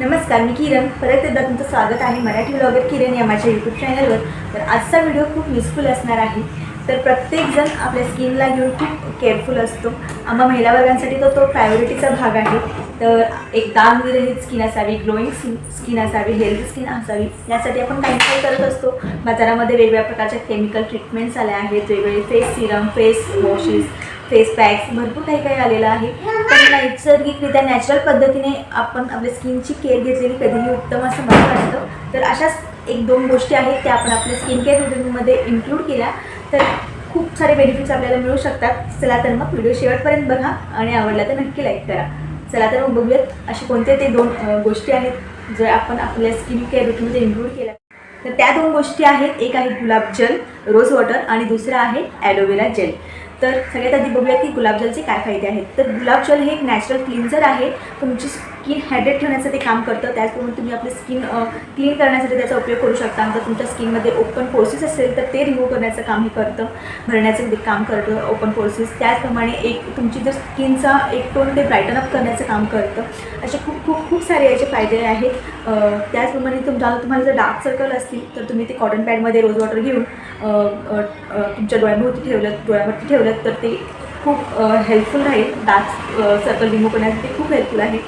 नमस्कार मी किरण. परत एकदा तुमचं स्वागत आहे मराठी ब्लॉगर किरण या माझ्या यूट्यूब चॅनलवर तर आजचा व्हिडिओ खूप युजफुल असणार आहे. तर प्रत्येकजण आपल्या स्किनला घेऊन खूप केअरफुल असतो. आम्हा महिला वर्गांसाठी तो तो प्रायोरिटीचा भाग आहे. तर एक दागविरहित स्किन असावी ग्लोईंग स्किन स्किन असावी हेल्दी स्किन असावी यासाठी आपण काही काही करत असतो. बाजारामध्ये वेगवेगळ्या प्रकारच्या केमिकल ट्रीटमेंट्स आल्या आहेत. वेगवेगळे face serum face washes face packs भरपूर काही काही आलेलं आहे. नैसर्गिकरित्या नॅचरल पद्धतीने आपण आपल्या स्किनची केअर घेतलेली कधीही उत्तम असं मला वाटतं. तर अशाच एक दोन गोष्टी आहेत त्या आपण आपल्या स्किन केअर रुटीनमध्ये इन्क्लूड केल्या. तर खूप सारे बेनिफिट्स आपल्याला मिळू शकतात. चला तर मग व्हिडिओ शेवटपर्यंत बघा आणि आवडला तर नक्की लाईक करा. चला तर मग बघूयात असे कोणते ते दोन गोष्टी आहेत जे आपण आपल्या स्किन केअर रुटीनमध्ये इन्क्लूड केल्या. तर त्या दोन गोष्टी आहेत. एक आहे गुलाब जल रोज वॉटर आणि दुसरं आहे ॲलोवेरा जेल तर सगळ्यात आधी बघूया की गुलाबजलचे काय फायदे आहेत. तर गुलाबजल हे एक नॅचरल क्लिन्झर आहे. तुमची स्किन हायड्रेट ठेवण्याचं ते काम करतं. त्याचप्रमाणे तुम्ही आपली स्किन क्लीन करण्यासाठी त्याचा उपयोग करू शकता. जर तुमच्या स्किनमध्ये ओपन पोर्सेस असेल तर ते रिमूव्ह करण्याचं काम हे करतं. भरण्याचं ते काम करतं ओपन पोर्सेस त्याचप्रमाणे एक तुमची जर स्किनचा एक टोन ते ब्राईटन अप करण्याचं काम करतं. असे खूप खूप खूप सारे याचे फायदे आहेत. त्याचप्रमाणे तुमच्या तुम्हाला जर डार्क सर्कल असतील तर तुम्ही ते कॉटन पॅडमध्ये रोज वॉटर घेऊन तुमच्या डोळ्यांभोवती ठेवलं डोळ्यावरती ठेवलं तर ते खूप हेल्पफुल राहील डार्क सर्कल रिमूव्ह करण्यासाठी खूप हेल्पफुल आहे.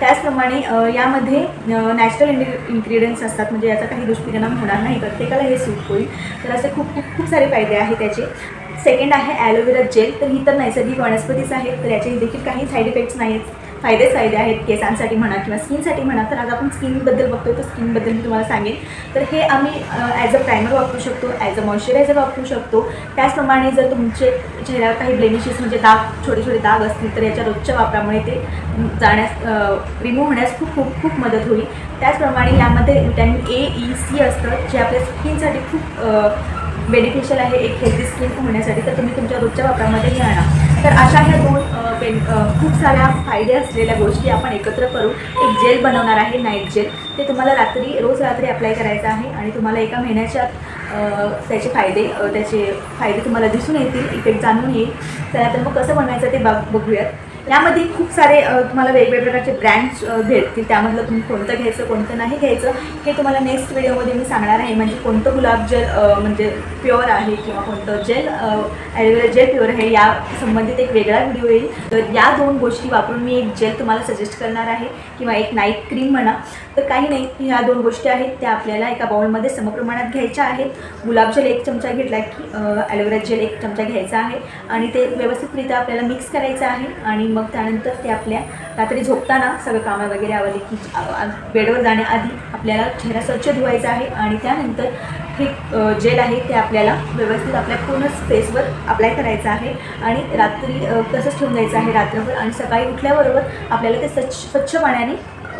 त्याचप्रमाणे यामध्ये नॅचरल इंडि इन्ग्रेडियंट्स असतात. म्हणजे याचा काही दुष्परिणाम होणार नाही. प्रत्येकाला हे सूट होईल. तर असे खूप खूप खूप सारे फायदे आहेत त्याचे सेकंड आहे ॲलोवेरा जेल तर ही तर नैसर्गिक वनस्पतीच आहे. तर याचे देखील काही साईड इफेक्ट्स नाहीत. फायदेच फायदे आहेत. केसांसाठी म्हणा किंवा स्किनसाठी म्हणा. तर आज आपण स्किनबद्दल बघतोय. तर स्किनबद्दल मी तुम्हाला सांगेन. तर हे आम्ही ॲज अ प्रायमर वापरू शकतो. ॲज अ मॉइश्चरायझर वापरू शकतो. त्याचप्रमाणे जर तुमचे चेहऱ्यावर काही ब्लेमिशेस म्हणजे दाग छोटे छोटे दाग असतील तर याच्या रोजच्या वापरामुळे ते जाण्यास रिमूव्ह होण्यास खूप खूप खूप मदत होईल. त्याचप्रमाणे यामध्ये विटॅमिन ए ई सी असतं जे आपल्या स्किनसाठी खूप बेनिफिशियल आहे एक हेल्दी स्किन होण्यासाठी तर तुम्ही तुमच्या रोजच्या वापरामध्ये हे आणा तर अशा ह्या दोन बेन खूप साऱ्या फायदे असलेल्या गोष्टी आपण एकत्र करून एक जेल बनवणार आहे नाईट जेल ते तुम्हाला रात्री रोज रात्री अप्लाय करायचं आहे आणि तुम्हाला एका महिन्याच्या त्याचे फायदे त्याचे फायदे तुम्हाला दिसून येतील इफेक्ट जाणून येईल. त्यानंतर तर मग कसं बनवायचं ते बघ बघूयात. यामध्ये खूप सारे तुम्हाला वेगवेगळ्या प्रकारचे ब्रँड्स भेटतील. त्यामधलं तुम्ही कोणतं घ्यायचं कोणतं नाही घ्यायचं हे तुम्हाला नेक्स्ट व्हिडिओमध्ये मी सांगणार आहे. म्हणजे कोणतं गुलाब जेल म्हणजे प्युअर आहे किंवा कोणतं जेल ॲलोवेरा जेल प्युअर आहे या संबंधित एक वेगळा व्हिडिओ येईल. तर या दोन गोष्टी वापरून मी एक जेल तुम्हाला सजेस्ट करणार आहे किंवा एक नाईट क्रीम म्हणा. तर काही नाही ह्या दोन गोष्टी आहेत. त्या आपल्याला एका बाउलमध्ये समप्रमाणात घ्यायच्या आहेत. गुलाबजल एक चमचा घेतला की ॲलोवेरा जेल एक चमचा घ्यायचा आहे. आणि ते व्यवस्थितरित्या आपल्याला मिक्स करायचं आहे. आणि मग त्यानंतर ते आपल्या रात्री झोपताना सगळं कामं वगैरे आवडली की बेडवर जाण्याआधी आपल्याला चेहरा स्वच्छ धुवायचा आहे आणि त्यानंतर हे जेल आहे ते आपल्याला व्यवस्थित आपल्या पूर्ण फेसवर अप्लाय करायचं आहे आणि रात्री तसंच ठेवून द्यायचं आहे रात्रभर आणि सकाळी उठल्याबरोबर आपल्याला ते स्वच्छ स्वच्छ पाण्याने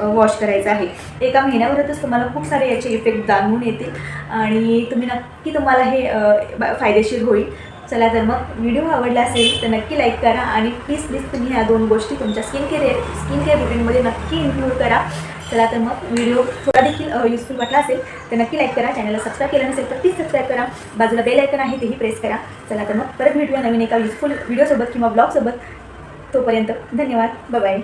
वॉश करायचं आहे. एका महिन्याभरातच तुम्हाला खूप सारे याचे इफेक्ट जाणवून येतील आणि तुम्ही नक्की तुम्हाला हे फायदेशीर होईल. चला तर मग व्हिडिओ आवडला असेल तर नक्की लाईक करा आणि प्लीज प्लीज तुम्ही ह्या दोन गोष्टी तुमच्या स्किन केअर स्किन केअर रुटीनमध्ये नक्की इन्क्लूड करा. चला तर मग व्हिडिओ थोडा देखील युजफुल वाटला असेल तर नक्की लाईक करा. चॅनलला सबस्क्राईब केलं नसेल तर प्लीज सबस्क्राईब करा. बाजूला बेल आयकन आहे तेही प्रेस करा. चला तर मग परत भेटूया नवीन एका युजफुल व्हिडिओसोबत किंवा ब्लॉगसोबत तोपर्यंत धन्यवाद. बाय